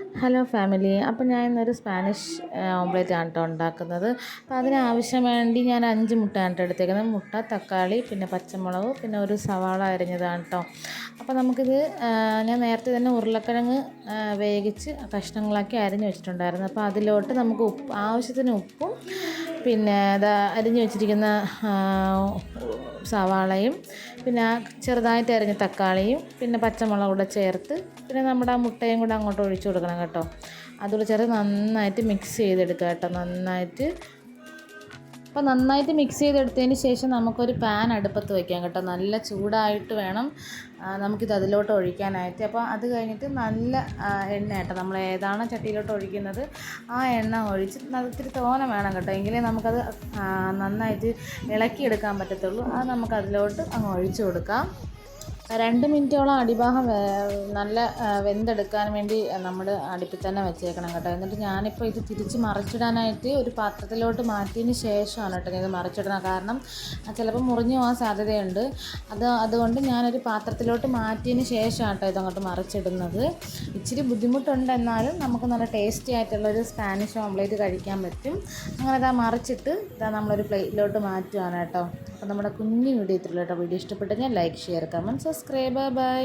Hello family അപ്പോൾ ഞാൻ ഇന്നൊരു സ്പാനിഷ് ഓംപ്ലേറ്റ് ആണ് കേട്ടോ ഉണ്ടാക്കുന്നത്. അപ്പോൾ അതിനാവശ്യം വേണ്ടി ഞാൻ അഞ്ച് മുട്ടയാണ് കേട്ടോ എടുത്തേക്കുന്നത്. മുട്ട തക്കാളി പിന്നെ പച്ചമുളക് പിന്നെ ഒരു സവാള അരിഞ്ഞതാണ് കേട്ടോ അപ്പോൾ നമുക്കിത് ഞാൻ നേരത്തെ തന്നെ ഉരുളക്കിഴങ്ങ് വേവിച്ച് കഷ്ണങ്ങളാക്കി അരിഞ്ഞ് വെച്ചിട്ടുണ്ടായിരുന്നു. അപ്പോൾ അതിലോട്ട് നമുക്ക് ഉപ്പ് ആവശ്യത്തിന് ഉപ്പും പിന്നെ ഇതാ അരിഞ്ഞു വെച്ചിരിക്കുന്ന സവാളയും പിന്നെ ചെറുതായി ചെറുതായിട്ട് അരിഞ്ഞ തക്കാളിയും പിന്നെ പച്ചമുളക് കൂടെ ചേർത്ത് പിന്നെ നമ്മുടെ മുട്ടയും കൂടെ അങ്ങോട്ട് ഒഴിച്ചു കൊടുക്കണം കേട്ടോ. അതുകൂടെ ചേർത്ത് നന്നായിട്ട് മിക്സ് ചെയ്തെടുക്കുക കേട്ടോ. നന്നായിട്ട് അപ്പോൾ നന്നായിട്ട് മിക്സ് ചെയ്തെടുത്തതിന് ശേഷം നമുക്കൊരു പാൻ അടുപ്പത്ത് വയ്ക്കാം കേട്ടോ. നല്ല ചൂടായിട്ട് വേണം നമുക്കിത് അതിലോട്ട് ഒഴിക്കാനായിട്ട്. അപ്പോൾ അത് കഴിഞ്ഞിട്ട് നല്ല എണ്ണ കേട്ടോ. നമ്മൾ ഏതാണ് ചട്ടിയിലോട്ട് ഒഴിക്കുന്നത് ആ എണ്ണ ഒഴിച്ച് ഇത്തിരി തോന വേണം കേട്ടോ. എങ്കിലേ നമുക്കത് നന്നായിട്ട് ഇളക്കിയെടുക്കാൻ പറ്റത്തുള്ളൂ. അത് നമുക്ക് അതിലോട്ട് അങ്ങ് ഒഴിച്ചു കൊടുക്കാം. രണ്ട് മിനിറ്റോളം അടിഭാഗം നല്ല വെന്തെടുക്കാൻ വേണ്ടി നമ്മൾ അടുപ്പിൽ തന്നെ വെച്ചേക്കണം കേട്ടോ. എന്നിട്ട് ഞാനിപ്പോൾ ഇത് തിരിച്ച് മറിച്ചിടാനായിട്ട് ഒരു പാത്രത്തിലോട്ട് മാറ്റിയതിന് ശേഷമാണ് കേട്ടോ ഇത് മറിച്ചിടുന്നത്. കാരണം ചിലപ്പോൾ മുറിഞ്ഞു പോകാൻ സാധ്യതയുണ്ട്. അത് അതുകൊണ്ട് ഞാനൊരു പാത്രത്തിലോട്ട് മാറ്റിയതിന് ശേഷമാണ് കേട്ടോ ഇതങ്ങോട്ട് മറിച്ചിടുന്നത്. ഇച്ചിരി ബുദ്ധിമുട്ടുണ്ട് എന്നാലും നമുക്ക് നല്ല ടേസ്റ്റി ആയിട്ടുള്ളൊരു സ്പാനിഷ് ഓംലേറ്റ് കഴിക്കാൻ പറ്റും. അങ്ങനെ ഇതാ മറിച്ചിട്ട് ഇതാ നമ്മളൊരു പ്ലേറ്റിലോട്ട് മാറ്റുകയാണ് കേട്ടോ. അപ്പോൾ നമ്മുടെ കുഞ്ഞു വീഡിയോ ഇത്രയുള്ള വീഡിയോ ഇഷ്ടപ്പെട്ടെങ്കിൽ like share comment subscribe. Bye.